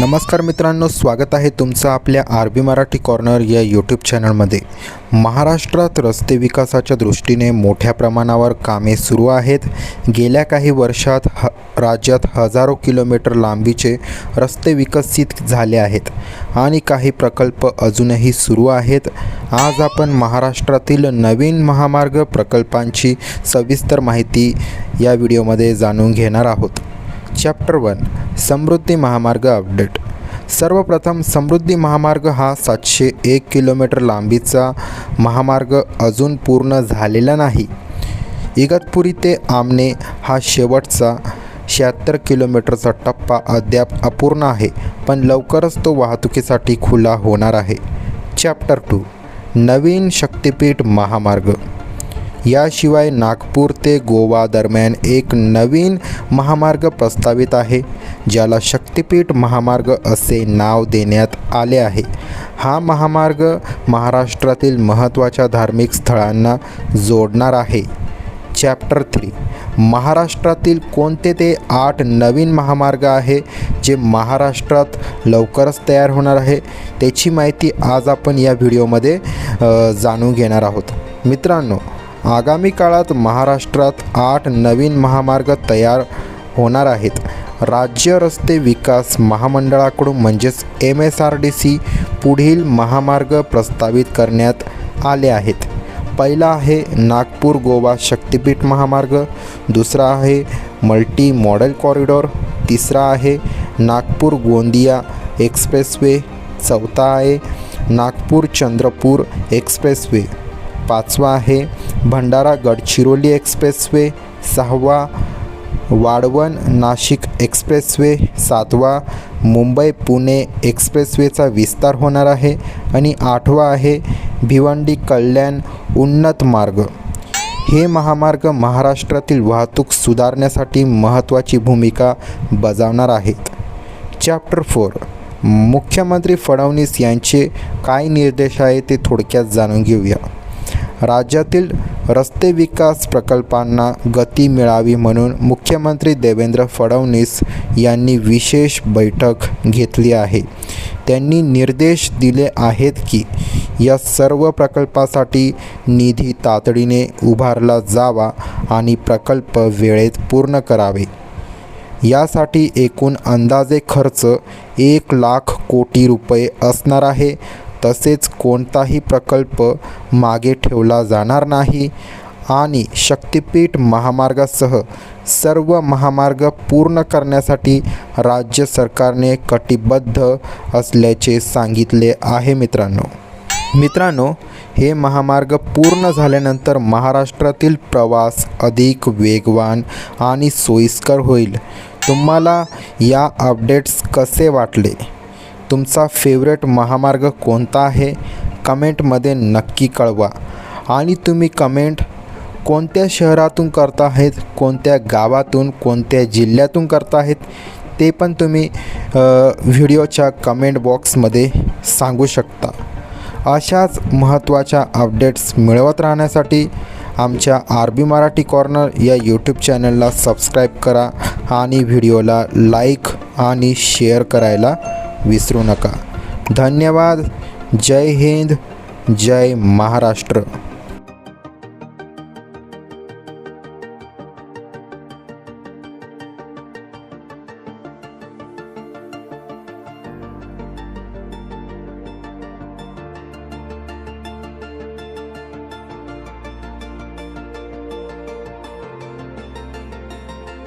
नमस्कार मित्रांनो स्वागत आहे तुमचं आपल्या आर बी मराठी कॉर्नर या यूट्यूब चॅनलमध्ये महाराष्ट्रात रस्ते विकासाच्या दृष्टीने मोठ्या प्रमाणावर कामे सुरू आहेत. गेल्या काही वर्षात ह राज्यात हजारो किलोमीटर लांबीचे रस्ते विकसित झाले आहेत आणि काही प्रकल्प अजूनही सुरू आहेत. आज आपण महाराष्ट्रातील नवीन महामार्ग प्रकल्पांची सविस्तर माहिती या व्हिडिओमध्ये जाणून घेणार आहोत. चॅप्टर वन समृद्धी महामार्ग अपडेट. सर्वप्रथम समृद्धी महामार्ग हा सातशे एक किलोमीटर लांबीचा महामार्ग अजून पूर्ण झालेला नाही. इगतपुरी ते आमने हा शेवटचा शहात्तर किलोमीटरचा टप्पा अद्याप अपूर्ण आहे पण लवकरच तो वाहतुकीसाठी खुला होणार आहे. चॅप्टर टू नवीन शक्तिपीठ महामार्ग. याशिवाय नागपूर ते गोवा दरम्यान एक नवीन महामार्ग प्रस्तावित आहे ज्याला शक्तिपीठ महामार्ग असे नाव देण्यात आले आहे. हा महामार्ग महाराष्ट्रातील महत्त्वाच्या धार्मिक स्थळांना जोडणार आहे. चॅप्टर थ्री महाराष्ट्रातील कोणते ते आठ नवीन महामार्ग आहे जे महाराष्ट्रात लवकरच तयार होणार आहे त्याची माहिती आज आपण या व्हिडिओमध्ये जाणून घेणार आहोत. मित्रांनो आगामी काळात महाराष्ट्रात आठ नवीन महामार्ग तयार होणार आहेत. राज्य रस्ते विकास महामंडळाकडून म्हणजेच M S R D C पुढील महामार्ग प्रस्तावित करण्यात आले आहेत. पहिला आहे नागपूर गोवा शक्तिपीठ महामार्ग दुसरा आहे मल्टी मॉडेल कॉरिडॉर तिसरा आहे नागपूर गोंदिया एक्सप्रेसवे चौथा आहे नागपूर चंद्रपूर एक्सप्रेसवे पाचवा आहे भंडारा गडचिरोली एक्सप्रेसवे सहावा वाढवण नाशिक एक्सप्रेसवे सातवा मुंबई पुणे एक्सप्रेसवेचा विस्तार होणार आहे आणि आठवा आहे भिवंडी कल्याण उन्नत मार्ग. हे महामार्ग महाराष्ट्रातील वाहतूक सुधारण्यासाठी महत्त्वाची भूमिका बजावणार आहेत. चॅप्टर फोर मुख्यमंत्री फडणवीस यांचे काय निर्देश आहे ते थोडक्यात जाणून घेऊया. राज्यातील रस्ते विकास प्रकल्पांना गती मिळावी म्हणून मुख्यमंत्री देवेंद्र फडणवीस यांनी विशेष बैठक घेतली आहे. त्यांनी निर्देश दिले आहेत की या सर्व प्रकल्पासाठी निधी तातडीने उभारला जावा आणि प्रकल्प वेळेत पूर्ण करावे. यासाठी एकूण अंदाजे खर्च एक लाख कोटी रुपये असणार आहे. तसेच कोणताही प्रकल्प मागे ठेवला जाणार नाही आणि शक्तिपीठ महामार्गासह सर्व महामार्ग पूर्ण करण्यासाठी राज्य सरकारने कटिबद्ध असल्याचे सांगितले आहे मित्रांनो. मित्रांनो हे महामार्ग पूर्ण झाल्यानंतर महाराष्ट्रातील प्रवास अधिक वेगवान आणि सोयीस्कर होईल. तुम्हाला या अपडेट्स कसे वाटले? तुमचा फेवरेट महामार्ग कोणता आहे? कमेंटमध्ये नक्की कळवा. आणि तुम्ही कमेंट कोणत्या शहरातून करता आहेत कोणत्या गावातून? कोणत्या जिल्ह्यातून करता आहेत ते पण तुम्ही व्हिडिओच्या कमेंट बॉक्समध्ये सांगू शकता. अशाच महत्त्वाच्या अपडेट्स मिळवत राहण्यासाठी आमच्या आर बी मराठी कॉर्नर या यूट्यूब चॅनलला सबस्क्राईब करा आणि व्हिडिओला लाईक आणि शेअर करायला विसरू नका. धन्यवाद. जय हिंद. जय महाराष्ट्र.